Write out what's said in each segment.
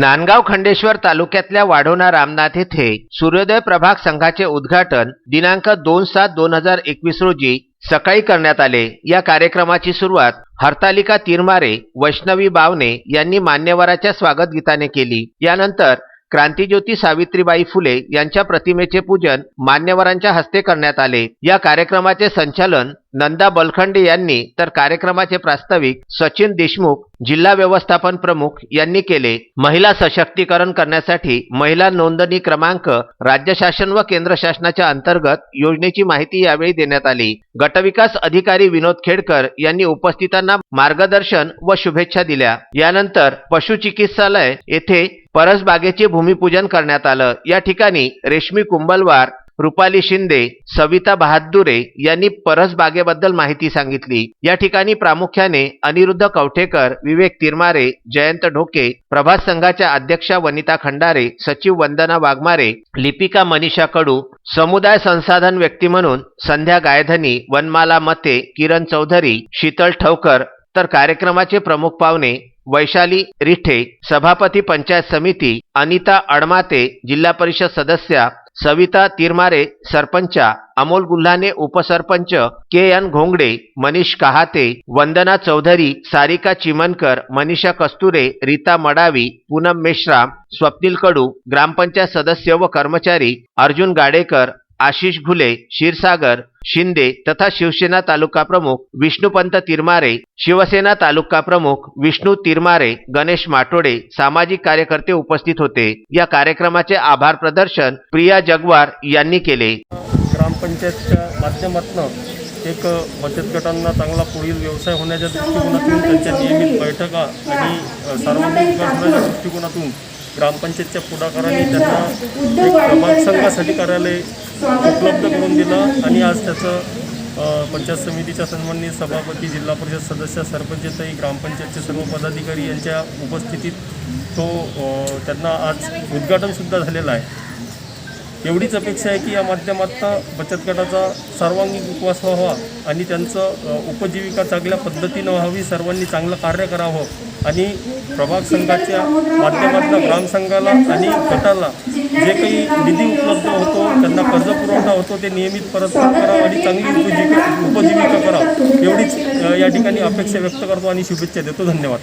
नांदगाव खंडेश्वर तालुक्यातल्या वाढोणा रामनाथ येथे सूर्योदय प्रभाग संघाचे उद्घाटन दिनांक दोन सात दोन हजार एकवीस रोजी सकाळी करण्यात आले. या कार्यक्रमाची सुरुवात हरतालिका तिरमारे वैष्णवी बावने यांनी मान्यवराच्या स्वागत गीताने केली. यानंतर क्रांतीज्योती सावित्रीबाई फुले यांच्या प्रतिमेचे पूजन मान्यवरांच्या हस्ते करण्यात आले. या कार्यक्रमाचे संचालन नंदा बलखंडे यांनी तर कार्यक्रमाचे प्रास्ताविक सचिन देशमुख जिल्हा व्यवस्थापन प्रमुख यांनी केले. महिला सशक्तीकरण करण्यासाठी महिला नोंदणी क्रमांक राज्य शासन व केंद्र शासनाच्या अंतर्गत योजनेची माहिती यावेळी देण्यात आली. गटविकास अधिकारी विनोद खेडकर यांनी उपस्थितांना मार्गदर्शन व शुभेच्छा दिल्या. यानंतर पशुचिकित्सालय येथे परसबागेचे भूमिपूजन करण्यात आलं. या ठिकाणी रेशमी कुंभलवार रुपाली शिंदे सविता बहादुरे यांनी परसबागेबद्दल माहिती सांगितली. या ठिकाणी प्रामुख्याने अनिरुद्ध कवठेकर विवेक तिरमारे जयंत ढोके प्रभात संघाच्या अध्यक्षा वनिता खंडारे सचिव वंदना वाघमारे लिपिका मनीषा कडू समुदाय संसाधन व्यक्ती म्हणून संध्या गायधनी वनमाला मते किरण चौधरी शीतल ठवकर तर कार्यक्रमाचे प्रमुख पाहुणे वैशाली रिठे सभापती पंचायत समिती अनिता अडमाते जिल्हा परिषद सदस्या सविता तिरमारे सरपंचा अमोल गुल्हाने उपसरपंच के एन घोंगडे मनीष कहाते वंदना चौधरी सारिका चिमनकर मनीषा कस्तुरे रीता मडावी पूनम मेश्राम स्वप्नील कडू ग्रामपंचायत सदस्य व कर्मचारी अर्जुन गाडेकर आशिष घुले क्षीरसागर शिंदे तथा शिवसेना तालुका प्रमुख विष्णुपंत तिरमारे शिवसेना तालुका प्रमुख विष्णू तिरमारे गणेश माटोडे सामाजिक कार्यकर्ते उपस्थित होते. या कार्यक्रमाचे आभार प्रदर्शन प्रिया जगवार यांनी केले. ग्रामपंचायतच्या माध्यमातून एक बचत गटांना चांगला पुढील व्यवसाय होण्याच्या दृष्टिकोनातून त्यांच्या नियमित बैठका आणि सार्वजनिक दृष्टिकोनातून ग्रामपंचायतच्या पुढाकाराने त्यांना एक संघासाठी कार्यालय उपलब्ध करून दिलं आणि आज त्याचं पंचायत समितीच्या सन्माननीय सभापती जिल्हा परिषद सदस्य सरपंचताई ग्रामपंचायतचे सर्व पदाधिकारी यांच्या उपस्थितीत तो त्यांना आज उद्घाटनसुद्धा झालेलं आहे. एवढीच अपेक्षा आहे की या माध्यमातून बचत गटाचा सर्वांगीण विकास व्हावा आणि त्यांचं उपजीविका चांगल्या पद्धतीनं व्हावी सर्वांनी चांगलं कार्य करावं आणि प्रभाग संघाच्या माध्यमातून ग्रामसंघाला आणि गटाला जे काही निधी उपलब्ध होतो त्यांना कर्ज पुरवठा होतो ते नियमित परतफेड करावं आणि चांगली उपजीविका उपजीविका करावं. एवढीच या ठिकाणी अपेक्षा व्यक्त करतो आणि शुभेच्छा देतो. धन्यवाद.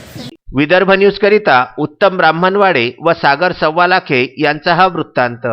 विदर्भ न्यूज करिता उत्तम ब्राह्मणवाडे व सागर सव्वालाखे यांचा हा वृत्तांत.